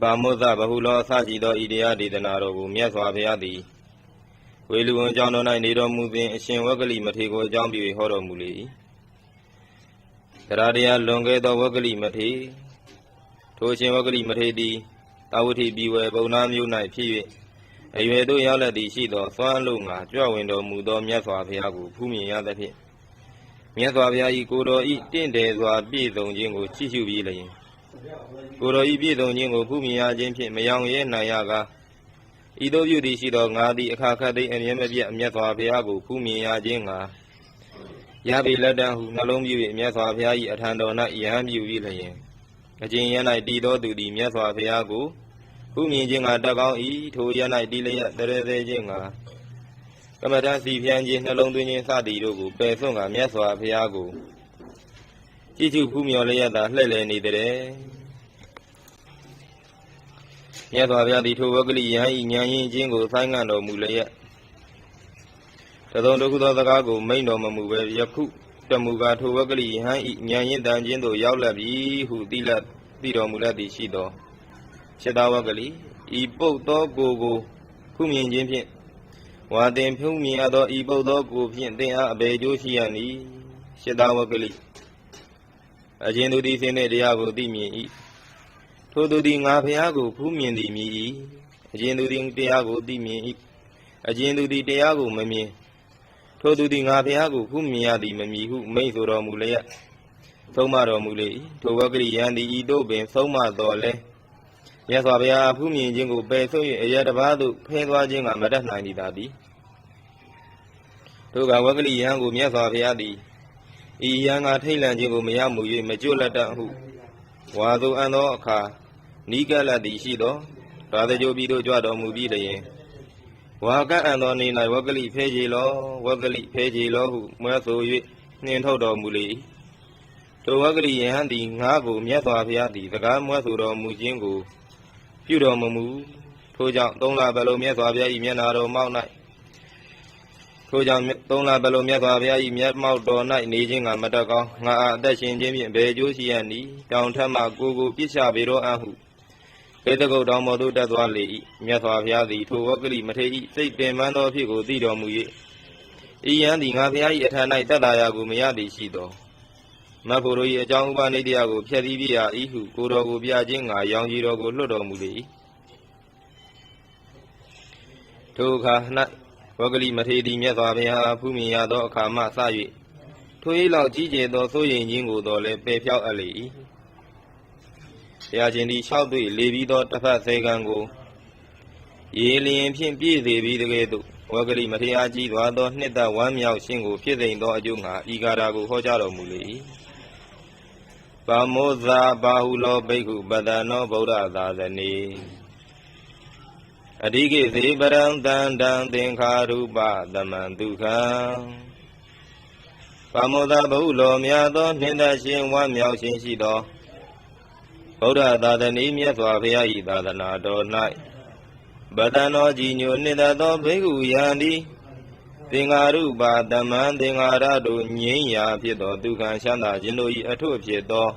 ဗာမုဇဗဟုလောအစရှိသောဤတရားဒေသနာတော်ကိုမြတ်စွာဘုရားသည်ဝေလူဝန်ကျောင်းတော်၌နေတော်မူစဉ်အရှင်ဝဂ္ဂလိမထေရကိုအကြောင်းပြု၍ဟောတော်မူလေ၏တရားတရားလွန်ခဲ့သောဝဂ္ဂလိမထေရထိုအရှင်ဝဂ္ဂလိမထေရသည်တာဝတိပြည်ဝယ်ပုံနာမျိုး၌ဖြစ်၍အရွယ်သို့ရောက်လက်သည်ရှိသောသွမ်းလုံးငါကြွဝင်တော်မူသောမြတ်စွာဘုရားကိုဖူးမြင်ရသဖြင့်မြတ်စွာဘုရား၏ကိုယ်တော်၏တင့်တယ်စွာပြည့်စုံခြင်းကိုချီးကျူးပြီးလျင် ကိုယ်တော်ဤပြည့်စုံခြင်းကိုဖူးမြင်ရခြင်းဖြင့်မယောင်ရဲနိုင်ရကားဤသို့ပြုသည်ရှိသောငါသည်အခါခတ်သိအမြဲမပြတ်အမျက်စွာဘုရားကိုဖူးမြင်ရခြင်းငါရပြီလက်တံဟုနှလုံးပြု၍မြတ်စွာဘုရား၏အထံတော်၌ယဟန်ပြုပြီးလျင်အကျဉ်ရ၌တည်သောသူသည်မြတ်စွာဘုရားကိုဖူးမြင်ခြင်းကတက်ကောင်း၏ထိုရ၌တည်လျက်တရသေးခြင်းငါကမ္မဋ္ဌာန်းစီဖြန်းခြင်းနှလုံးသွင်းခြင်းစသည်တို့ကိုပယ်ဆွံ့ကမြတ်စွာဘုရားကို ကြည်ကျူဖူးမြော်လျက်သာလှည့်လည်နေသည်မြတ်စွာဘုရားသည်ထိုဝဂ္ဂလိယဟန်ဤဉာဏ်ရင်ချင်းကိုဆိုင်းငံ့တော်မူလျက်တသုံးတစ်ခုသောစကားကိုမိန်တော်မမူပဲယခုတမူကားထိုဝဂ္ဂလိယဟန်ဤဉာဏ်ရင်တန်ချင်းသို့ရောက်လက်ပြီဟုသိလက်သိတော်မူလက်သည်ရှိသောရှတဝဂ္ဂလိဤပုတ်သောကိုယ်ကိုခုမြင်ခြင်းဖြင့်ဝါတင်ဖုံးမြင်ရသောဤပုတ်သောကိုယ်ဖြင့်သင်အားအဘယ်ကျိုးရှိရနည်းရှတဝဂ္ဂလိ အခြင်းသူသည်စင်တဲ့တရားကိုသိမြင်၏ထိုသူသည်ငါဖျားကိုဖူးမြင်သည်မြည်၏အခြင်းသူသည်တရားကိုသိမြင်၏အခြင်းသူသည်တရားကိုမမြင်ထိုသူသည်ငါဖျားကိုဖူးမြင်ရသည်မမြည်ဟုမိန့်ဆိုတော်မူလျက်သုံးမတော်မူလေ၏ထိုဝဂ္ဂရိယံသည်ဤတို့ပင်သုံးမတော်လဲမြတ်စွာဘုရားဖူးမြင်ခြင်းကိုပယ်ဆို့၍အရာတစ်ပါးသို့ဖဲသွားခြင်းကမတတ်နိုင်သည်သာသည်ထိုကဝဂ္ဂရိယံကိုမြတ်စွာဘုရားသည် ဤယံကထိတ်လန့်ခြင်းကိုမရမှု၍မကြွလက်တတ်ဟုဝါသောအံသောအခါနီးကပ်လက်သည်ရှိသောဒါသကြိုပြီးတို့ကြွတော်မူပြီးလျင်ဝါကပ်အံသောနေ၌ဝဂ္ဂလိဖဲကြည်လောဝဂ္ဂလိဖဲကြည်လောဟုမွဲဆို၍နှင်ထုတ်တော်မူလေ၏ထိုဝဂ္ဂလိယဟန်သည်ငါးကိုမြတ်စွာဘုရားသည်စကားမွဲဆိုတော်မူခြင်းကို ပြုတော်မမူထိုကြောင့်သုံးလဘလုံးမြတ်စွာဘုရား၏မျက်နာတော်မောက်၌ ထိုကြောင့်သုံးလဘလုံးမြတ်စွာဘုရား၏မျက်မှောက်တော်၌နေခြင်းကမတတ်ကောင်းငါအားအသက်ရှင်ခြင်းဖြင့်ဘယ်ကျိုးရှိရနည်းတောင်ထက်မှကိုကိုပြစ်ချပေတော်အံ့ဟုပေတကုတ်တော်မော်သို့တက်သွားလေ၏မြတ်စွာဘုရားသည်ထိုဝဂ္ဂလိမထေရ၏စိတ်ပင်ပန်းသောဖြစ်ကိုသိတော်မူ၍ဤယံသည်ငါဘုရား၏အထံ၌တက်တာရာကိုမရသည်ရှိသောမတ်ဖို့တို့၏အကြောင်းဥပနိတရားကိုဖျက်ဆီးပြရာဤဟုကိုတော်ကိုပြခြင်းငါရောင်ကြီးတော်ကိုလွတ်တော်မူလေ၏ထိုအခါ၌ ဝဂ္ဂလိမထေရသည်မြတ်စွာဘုရားဖူးမြင်ရသောအခါမှစ၍ထို၏လောက်ကြီးကျယ်သောစိုးရိမ်ခြင်းကိုတော်လည်းပယ်ဖြောက်အပ်လေ၏ဘုရားရှင်သည်၆တွေ့လေပြီးသောတစ်ဖက်စေကံကိုရေလျင်ဖြင့်ပြည့်စေပြီးတကယ်သို့ဝဂ္ဂလိမထေရကြီးသွားသောနှစ်သက်ဝမ်းမြောက်ခြင်းကိုဖြစ်စိမ်သောအကျိုးငါဤကာရာကိုဟောကြားတော်မူလေ၏ဗမောဇာဘာဟုလောဘိက္ခုပတနောဗုဒ္ဓသာသနေ အဓိကိသေပရံတန္တံသင်္ခါရုပသမံဒုက္ခံဗမောဇာဘဟုလောမြတ်သောနှင်းသက်ရှင်ဝမ်းမြောက်ခြင်းရှိသောဗုဒ္ဓသာသနေမြတ်စွာဘုရား၏သာသနာတော်၌ဗတံတော်ကြီးညိုနှစ်သက်သောဘိက္ခုယံသည်သင်္ဃာရုပါတမံသင်္ဃာရတို့ငြိမ်းရာဖြစ်သောဒုက္ခချမ်းသာခြင်းတို့၏အထွတ်ဖြစ်သော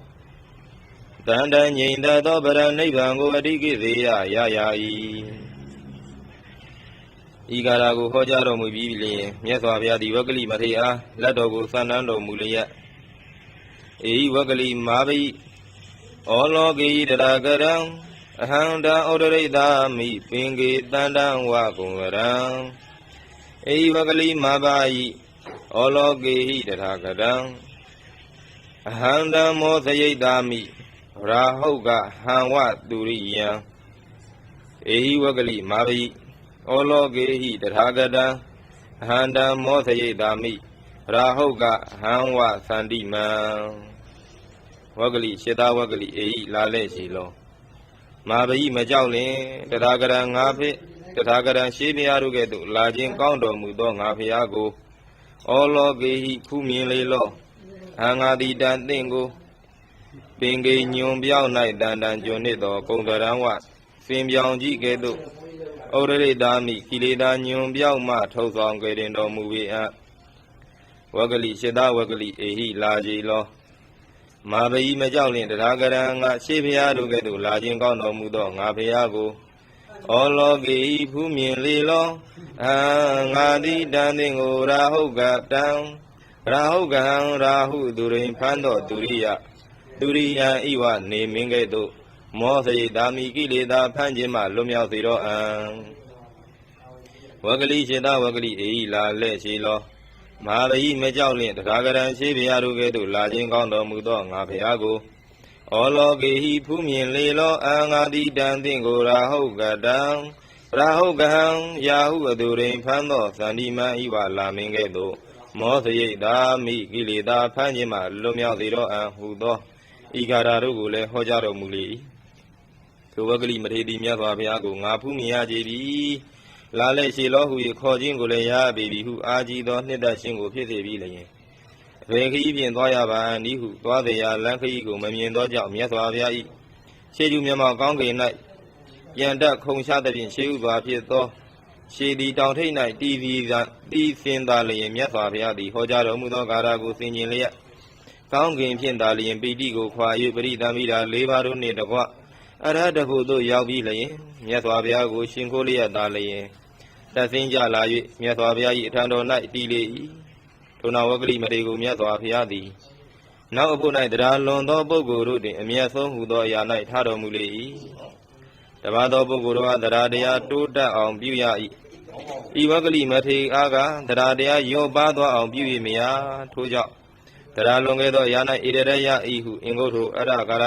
တန်တန်ငြိမ်သက်သောဗရဏိဗ္ဗာန်ကိုအတိကိသေးရရရ၏ ဤကာရကိုဟောကြားတော်မူပြီးလျင်မြတ်စွာဘုရားသည်ဝဂ္ဂလိမထေရအားလက်တော်ကိုဆန္ဒတော်မူလျက်အေဝဂ္ဂလိမာဘိဩလောကေယတရာကရံအဟံတံဩဒရိတာမိပင်ကေတန္တံဝကုံဝရံအေဝဂလိမဘာယိဩလောကေဟိတထာကရံအဟံတံမောသယိတာမိရာဟုတ်ကဟံဝတုရိယံအေဟိဝဂလိမဘာယိ ဩလောကေဟိတထာကတံအဟံတံမောသယိတာမိရာဟုတ်ကဟံဝသန္တိမံဝဂလိရှေတာဝဂလိအေဟိလာလဲရှိလောမာဘိမကြောက်လင်တထာကရံငါဖိတထာဂရံရှေးဘုရားတို့ကဲ့သို့လာခြင်းကောင်းတော်မူသောငါဘုရားကိုဩလောကေဟိဖူးမြင်လေလောအငါတိတံသင်ကိုပင်ကေညွန်ပြောင်း၌တန်တန်ကျွနစ်သောကုံတရံဝစင်ပြောင်ကြီးကဲ့သို့ ဩရရိတာမိကိလေသာညွန်ပြောင်းမှထုတ်ဆောင်ကြင်တော်မူ၏အဝဂလိရှေတဝဂလိအေဟိလာကြည်လောမာဘယီမကြောက်လင်တရားကရံငါရှေးဖျားတို့ကဲ့သို့လာခြင်းကောင်းတော်မူသောငါဖျားကိုဩလောကေဤဖူးမြင်လေလောအာငါတိတန်တင်ကိုရာဟုတ်ကတံရာဟုတ်ကံရာဟုသူရိဖန်းတော်သူရိယသူရိယံဤဝနေမင်းကဲ့သို့ မောစေတာမိကိလေသာဖန်းခြင်းမှလွတ်မြောက်စေတော့အံဝဂလိစေတဝဂလိအေဤလာလက်ရှိလောမဟာဗိမကြောက်လင့်တရားကရန်ရှိဗျာတို့ကဲ့သို့လာခြင်းကောင်းတော်မူသောငါဘုရားကိုဩလောကေဟိဖူးမြင်လေလောအာငါတိတံသင်ကိုရာဟုတ်ကတံရာဟုတ်ကဟံယာဟုအသူရိန်ဖန်းသောသန္တိမံဤဝလာမင်းကဲ့သို့မောစရိတ်သာမိကိလေသာဖန်းခြင်းမှလွတ်မြောက်စေတော့အံဟူသောဤကာရတို့ကိုလည်းဟောကြားတော်မူလေ၏ ထိုဝဂလိမထေရီမြတ်စွာဘုရားကိုငါဖူးမြင်ရကြပြီလာလက်ရှိလောဟု၏ခေါ်ခြင်းကိုလည်းရပြီပြီဟုအာကြီးသောနှစ်သက်ခြင်းကိုဖြစ်စေပြီလျင်အဘယ်ခရီးဖြင့်သွားရပါအနည်းဟုသွားသေးရာလမ်းခရီးကိုမမြင်သောကြောင့်မြတ်စွာဘုရား၏ရှေးကျူးမြတ်မောက်ကောင်းကင်၌ပြန်တက်ခုံချသဖြင့်ရှေးဥစွာဖြစ်သောရှေဒီတောင်ထိပ်၌တီဗီသာတီစင်သာလျင်မြတ်စွာဘုရားသည်ဟောကြားတော်မူသောကာရကိုဆင်ခြင်လျက်ကောင်းကင်ဖြင့်သာလျင်ပီတိကိုခွာ၍ပရိသမိတာ၄ပါးတို့နှင့်တကွ အရဟတဟုသို့ရောက်ပြီးလျင်မြတ်စွာဘုရားကိုရှင်ခိုးလျက်သာလျင်သက်စင်းကြလာ၍မြတ်စွာဘုရား၏အထံတော်၌တည်လေ၏ထိုနာဝဂလိမတေကိုမြတ်စွာဘုရားသည်နောက်အဖို့၌တရားလွန်သောပုဂ္ဂိုလ်တို့တွင်အမျက်ဆုံးဟူသောအရာ၌ထားတော်မူလေ၏တပါးသောပုဂ္ဂိုလ်တို့ကတရားတရားတိုးတက်အောင်ပြုရ၏ဤဝဂလိမထေအားကတရားတရားရောပါသွားအောင်ပြု၍မရထို့ကြောင့်တရားလွန်ခဲ့သောအရာ၌ဣရရယဤဟုအင်္ဂုတ္တအရကာရ